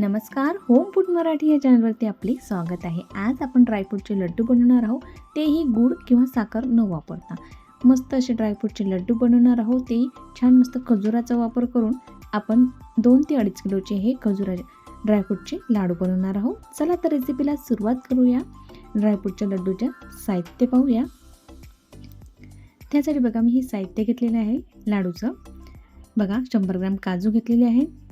नमस्कार. Home food Marathi या चॅनलवरती आपले स्वागत आहे. आज आपण ड्रायफ्रूटचे लड्डू बनवणार आहोत. तेही गूळ किंवा साखर न वापरता. मस्त असे ड्रायफ्रूटचे लड्डू बनवणार आहोत. तेही छान मस्त खजुराचा वापर करून आपण दोन ते अडीच किलोचे हे खजुरा ड्रायफ्रूटचे लाडू बनवणार आहोत. चला तर रेसिपीला सुरुवात करूया. ड्रायफ्रूटच्या लड्डूच्या साहित्य पाहूया. त्यासाठी बघा मी हे साहित्य घेतलेलं आहे. लाडूचं. बघा शंभर ग्रॅम काजू घेतलेले आहे.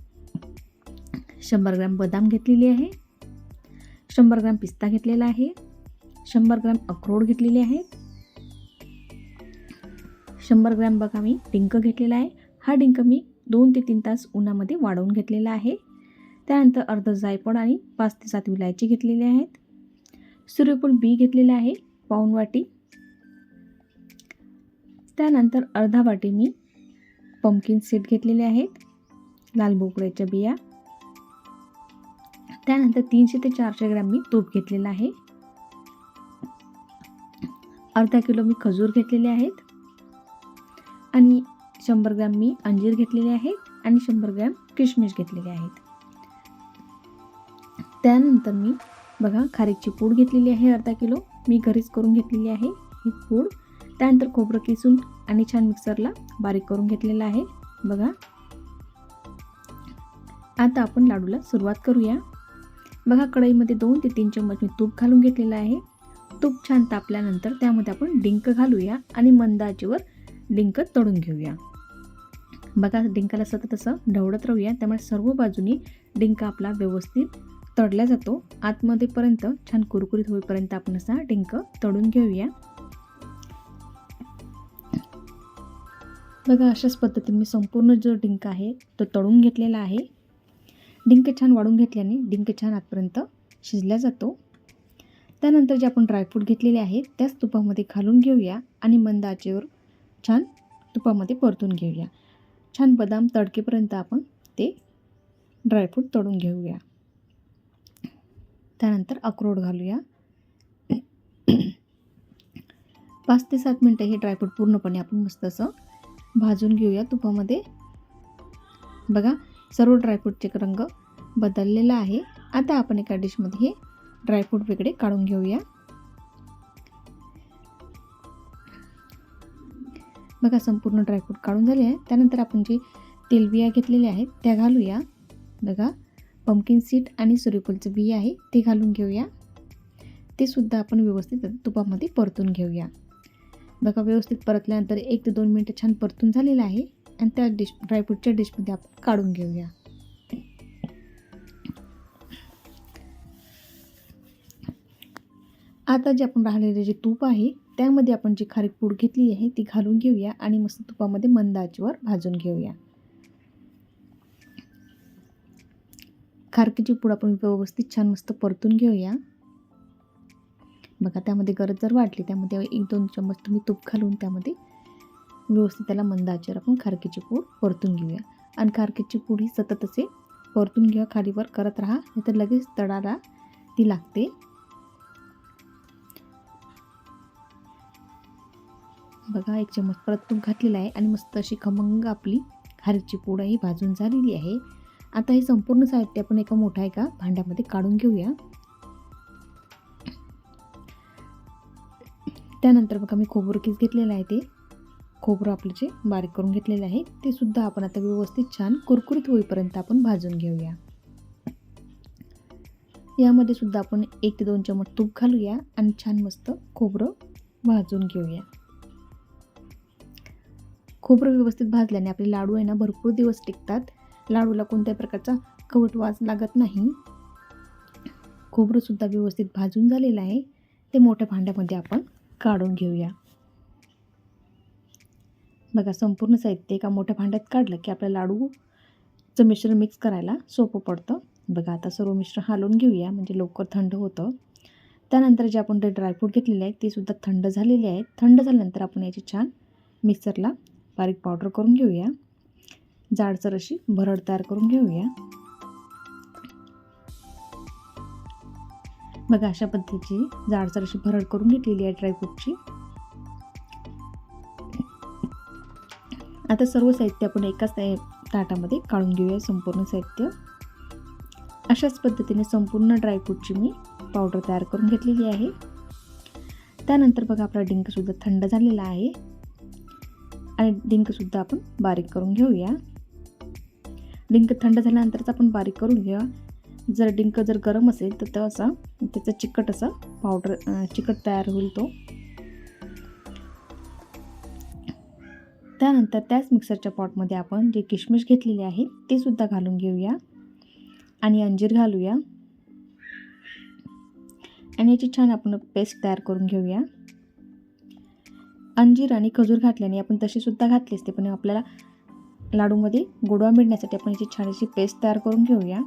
शंभर ग्रॅम बदाम घेतलेली आहे. शंभर ग्रॅम पिस्ता घेतलेला आहे. शंभर ग्रॅम अक्रोड घेतलेले आहेत शंभर ग्रॅम बघा मी डिंक घेतलेला आहे. हा डिंक मी दोन ते तीन तास उन्हामध्ये वाढवून घेतलेला आहे. त्यानंतर अर्ध जायफळ आणि पाच ते सात विलायची घेतलेली आहेत. सूर्यफूल बी घेतलेले आहे पाऊन वाटी. त्यानंतर अर्धा वाटी मी पंपकिन सीड घेतलेले आहेत. लाल भोपळ्याच्या बिया. त्यानंतर तीनशे ते चारशे ग्रॅम मी तूप घेतलेलं आहे. अर्धा किलो मी खजूर घेतलेले आहेत. आणि शंभर ग्रॅम मी अंजीर घेतलेले आहेत आणि शंभर ग्रॅम किशमिश घेतलेले आहेत. त्यानंतर मी बघा खारीकची पूड घेतलेली आहे अर्धा किलो. मी घरीच करून घेतलेली आहे ही पूड. त्यानंतर खोबरं किसून आणि छान मिक्सरला बारीक करून घेतलेलं आहे. बघा. आता आपण लाडूला सुरुवात करूया. बघा कढईमध्ये दोन ते तीन चम्मच मी तूप घालून घेतलेलं आहे. तूप छान तापल्यानंतर त्यामध्ये आपण डिंक घालूया आणि मंद डिंक तळून घेऊया. बघा डिंकाला सतत असं ढवळत राहूया त्यामुळे सर्व बाजूनी डिंक आपला व्यवस्थित तळला जातो. आतमध्येपर्यंत छान कुरकुरीत होईपर्यंत आपण असा डिंक तळून घेऊया. बघा अशाच पद्धतीने मी संपूर्ण जो डिंक आहे तो तळून घेतलेला आहे. डिंक छान वाढून घेतल्याने डिंक छान आतपर्यंत शिजला जातो. त्यानंतर जे आपण ड्रायफ्रूट घेतलेले आहेत त्याच तुपामध्ये घालून घेऊया आणि मंद आचेवर छान तुपामध्ये परतून घेऊया. छान बदाम तडकेपर्यंत आपण ते ड्रायफ्रूट तळून घेऊया. त्यानंतर अक्रोड घालूया. पाच ते सात मिनटं हे ड्रायफ्रूट पूर्णपणे आपण मस्त असं भाजून घेऊया तुपामध्ये. बघा सर्व ड्रायफ्रूटचे रंग बदललेला आहे. आता आपण एका डिशमध्ये हे ड्रायफ्रूट वेगळे काढून घेऊया. बघा संपूर्ण ड्रायफ्रूट काढून झाले आहे. त्यानंतर आपण जे तेलबिया घेतलेल्या आहेत त्या घालूया. बघा पम्पकिन सीड आणि सूर्यफूलचं बी आहे ते घालून घेऊया. ते सुद्धा आपण व्यवस्थित तुपामध्ये परतून घेऊया. बघा व्यवस्थित परतल्यानंतर एक ते दोन मिनटं छान परतून झालेलं आहे. आणि त्या डिश ड्रायफ्रूटच्या डिशमध्ये आपण काढून घेऊया. आता जे आपण राहिलेले जे तूप आहे त्यामध्ये आपण जी खारीक पूड घेतली आहे ती घालून घेऊया आणि मस्त तुपामध्ये मंद आचेवर भाजून घेऊया. खारकीची पूड आपण व्यवस्थित छान मस्त परतून घेऊया. बघा त्यामध्ये गरज जर वाटली त्यामध्ये एक दोन चम्मच तुम्ही तूप घालून त्यामध्ये व्यवस्थित त्याला मंद आचेवर आपण खारकीची पूड परतून घेऊया. आणि खारकीची पूड ही सतत असे परतून घ्या खालीवर करत राहा नाहीतर लगेच तळाला ती लागते. बघा एक चम्मच परत तूप घातलेला आहे आणि मस्त अशी खमंग आपली खारीची पूड ही भाजून झालेली आहे. आता हे संपूर्ण साहित्य आपण एका मोठ्या एका भांड्यामध्ये काढून घेऊया. त्यानंतर बघा मी खोबरकीस घेतलेलं आहे ते. खोबरं आपलं जे बारीक करून घेतलेलं आहे ते सुद्धा आपण आता व्यवस्थित छान कुरकुरीत होईपर्यंत आपण भाजून घेऊया. यामध्ये सुद्धा आपण एक ते दोन चमच तूप घालूया आणि छान मस्त खोबरं भाजून घेऊया. खोबरं व्यवस्थित भाजल्याने आपले लाडू आहे ना भरपूर दिवस टिकतात. लाडूला कोणत्याही प्रकारचा कवट वास लागत नाही. खोबरंसुद्धा व्यवस्थित भाजून झालेलं आहे. ते मोठ्या भांड्यामध्ये आपण काढून घेऊया. बघा संपूर्ण साहित्य एका मोठ्या भांड्यात काढलं की आपल्या लाडूचं मिश्रण मिक्स करायला सोपं पडतं. बघा आता सर्व मिश्रण हालवून घेऊया म्हणजे लवकर थंड होतं. त्यानंतर जे आपण ते ड्रायफ्रूट घेतलेले आहेत ते सुद्धा थंड झालेले आहेत. थंड झाल्यानंतर आपण याची छान मिक्सरला बारीक पावडर करून घेऊया. जाडसर अशी भरड तयार करून घेऊया. बघा अशा पद्धतीची जाडसर अशी भरड करून घेतलेली आहे ड्रायफ्रूटची आता सर्व साहित्य आपण एकाच ताटामध्ये काढून घेऊया संपूर्ण साहित्य. अशाच पद्धतीने संपूर्ण ड्रायफ्रूटची मी पावडर तयार करून घेतलेली आहे. त्यानंतर बघा आपला डिंकसुद्धा थंड झालेला आहे. आणि डिंकसुद्धा आपण बारीक करून घेऊया. डिंक थंड झाल्यानंतरच आपण बारीक करून घेऊया. जर डिंक जर गरम असेल तर तो असा त्याचा चिकट असा पावडर चिकट तयार होईल तो. त्यानंतर त्याच मिक्सरच्या पॉटमध्ये आपण जे किशमिश घेतलेले आहे ते सुद्धा घालून घेऊया. आणि अंजीर घालूया. आणि याची छान आपण पेस्ट तयार करून घेऊया. अंजीर आणि खजूर घातल्याने आपण तसेसुद्धा घातले असते पण आपल्याला लाडूमध्ये गोडवा मिळण्यासाठी आपण याची छान अशी पेस्ट तयार करून घेऊया.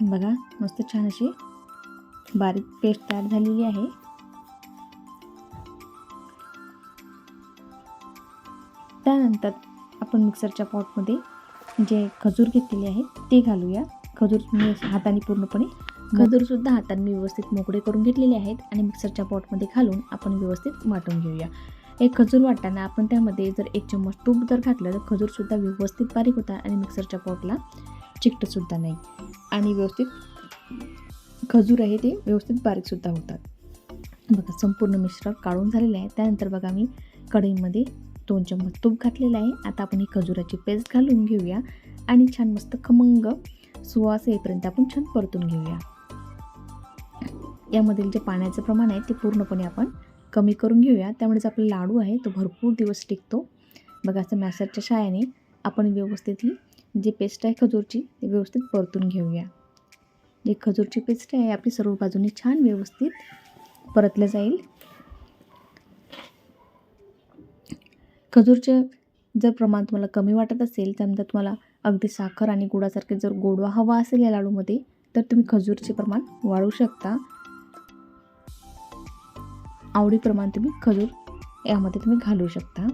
बघा मस्त छान अशी बारीक पेस्ट तयार झालेली आहे. त्यानंतर आपण मिक्सरच्या पॉटमध्ये जे खजूर घेतलेले आहे ते घालूया. खजूर मी हाताने पूर्णपणे खजूरसुद्धा हाताने मी व्यवस्थित मोकळे करून घेतलेले आहेत आणि मिक्सरच्या पॉटमध्ये घालून आपण व्यवस्थित वाटून घेऊया. एक खजूर वाटताना आपण त्यामध्ये जर एक चम्मच तूप जर घातलं तर खजूरसुद्धा व्यवस्थित बारीक होतात आणि मिक्सरच्या पॉटला चिकटसुद्धा नाही. आणि व्यवस्थित खजूर आहे ते व्यवस्थित बारीकसुद्धा होतात. बघा संपूर्ण मिश्रण काढून झालेलं आहे. त्यानंतर बघा मी कढईमध्ये दोन चम्मच तूप घातलेलं आहे. आता आपण ही खजुराची पेस्ट घालून घेऊया आणि छान मस्त खमंग सुवास येईपर्यंत आपण छान परतून घेऊया. यामधील जे पाण्याचं प्रमाण आहे ते पूर्णपणे आपण कमी करून घेऊया. त्यामुळेच आपला लाडू आहे तो भरपूर दिवस टिकतो. बघा असं मॅसरच्या शाळेने आपण व्यवस्थित ही जी पेस्ट आहे खजूरची ती व्यवस्थित परतून घेऊया. जी खजूरची पेस्ट आहे आपली सर्व बाजूनी छान व्यवस्थित परतलं जाईल. खजूरचे जर प्रमाण तुम्हाला कमी वाटत असेल त्यानंतर तुम्हाला अगदी साखर आणि गुळासारखे जर गोडवा हवा असेल या लाडूमध्ये तर तुम्ही खजूरचे प्रमाण वाढवू शकता. आवडीप्रमाण तुम्ही खजूर यामध्ये तुम्ही घालू शकता.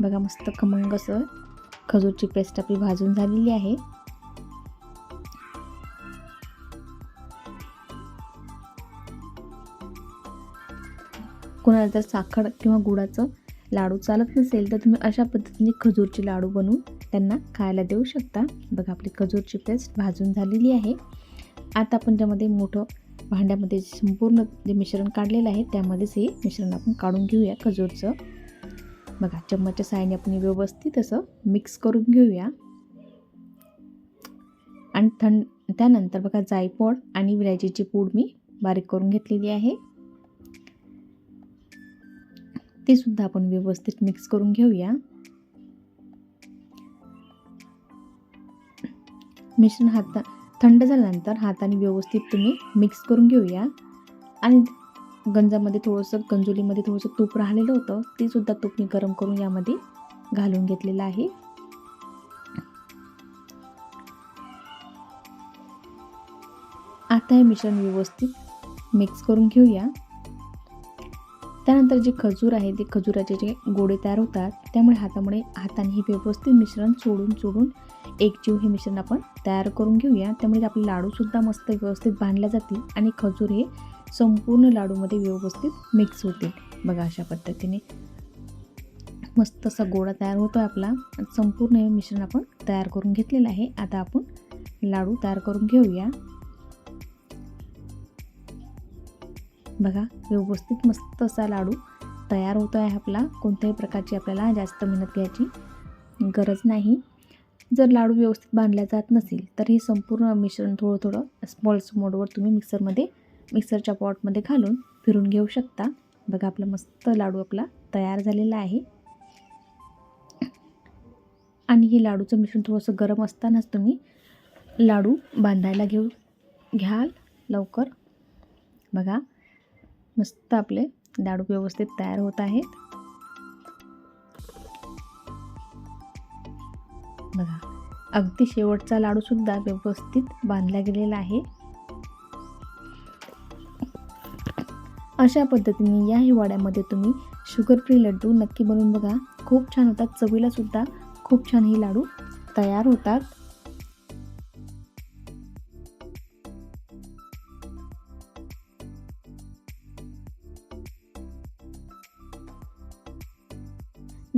बघा मस्त खमंग असं खजूरची पेस्ट आपली भाजून झालेली आहे. जर साखर किंवा गुळाचं लाडू चालत नसेल तर तुम्ही अशा पद्धतीने खजूरचे लाडू बनवून त्यांना खायला देऊ शकता. बघा आपली खजूरची पेस्ट भाजून झालेली आहे. आता आपण त्यामध्ये मोठं भांड्यामध्ये संपूर्ण जे मिश्रण काढलेलं आहे त्यामध्येच हे मिश्रण आपण काढून घेऊया खजूरचं. बघा चम्मचच्या साहाय्याने आपण व्यवस्थित असं मिक्स करून घेऊया. आणि थंड त्यानंतर बघा जायफळ आणि विलायचीची पूड मी बारीक करून घेतलेली आहे. ते सुद्धा आपण व्यवस्थित मिक्स करून घेऊया. मिश्रण हाता थंड झाल्यानंतर हाताने व्यवस्थित तुम्ही मिक्स करून घेऊया. आणि गंजामध्ये थोडंसं गंजुलीमध्ये थोडंसं तूप राहिलेलं होतं ते सुद्धा तूप मी गरम करून यामध्ये घालून घेतलेलं आहे. आता हे मिश्रण व्यवस्थित मिक्स करून घेऊया. त्यानंतर जे खजूर आहे ते खजुराचे जे गोडे तयार होतात त्यामुळे हातामुळे हाताने हे व्यवस्थित मिश्रण सोडून सोडून एकजीव हे मिश्रण आपण तयार करून घेऊया. त्यामुळे आपले लाडूसुद्धा मस्त व्यवस्थित बांधल्या जातील आणि खजूर हे संपूर्ण लाडूमध्ये व्यवस्थित मिक्स होतील. बघा अशा पद्धतीने मस्त असा गोळा तयार होतो आहे आपला. संपूर्ण हे मिश्रण आपण तयार करून घेतलेलं आहे. आता आपण लाडू तयार करून घेऊया. बघा व्यवस्थित मस्त असा लाडू तयार होतो आहे आपला. कोणत्याही प्रकारची आपल्याला जास्त मेहनत घ्यायची गरज नाही. जर लाडू व्यवस्थित बांधल्या जात नसेल तर हे संपूर्ण मिश्रण थोडं थोडं स्मॉल मोडवर तुम्ही मिक्सरमध्ये मिक्सरच्या पॉटमध्ये घालून फिरून घेऊ शकता. बघा आपला मस्त लाडू आपला तयार झालेला आहे. आणि हे लाडूचं मिश्रण थोडंसं गरम असतानाच तुम्ही लाडू बांधायला घेऊ घ्याल लवकर. बघा मस्त आपले लाडू व्यवस्थित तयार होत आहेत. बघा अगदी शेवटचा लाडूसुद्धा व्यवस्थित बांधला गेलेला आहे. अशा पद्धतीने या हिवाळ्यामध्ये तुम्ही शुगर फ्री लड्डू नक्की बनवून बघा. खूप छान होतात चवीला सुद्धा खूप छान हे लाडू तयार होतात.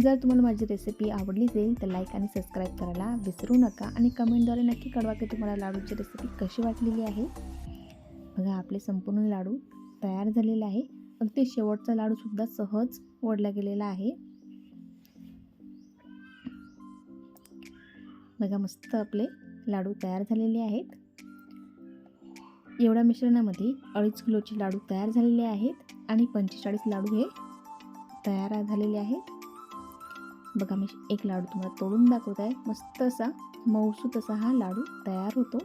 जर तुम्हाला माझी रेसिपी आवडली असेल तर लाईक आणि सबस्क्राईब करायला विसरू नका आणि कमेंटद्वारे नक्की कळवा की तुम्हाला लाडूची रेसिपी कशी वाटलेली आहे. बघा आपले संपूर्ण लाडू तयार झालेले आहे. अगदी शेवटचा लाडूसुद्धा सहज ओढला गेलेला आहे. बघा मस्त आपले लाडू तयार झालेले आहेत. एवढ्या मिश्रणामध्ये अडीच किलोचे लाडू तयार झालेले आहेत आणि पंचेचाळीस लाडू हे तयार झालेले आहेत. बघा मी एक लाडू तुम्हाला तोडून दाखवत आहे. मस्त असा मऊसूत असा हा लाडू तयार होतो.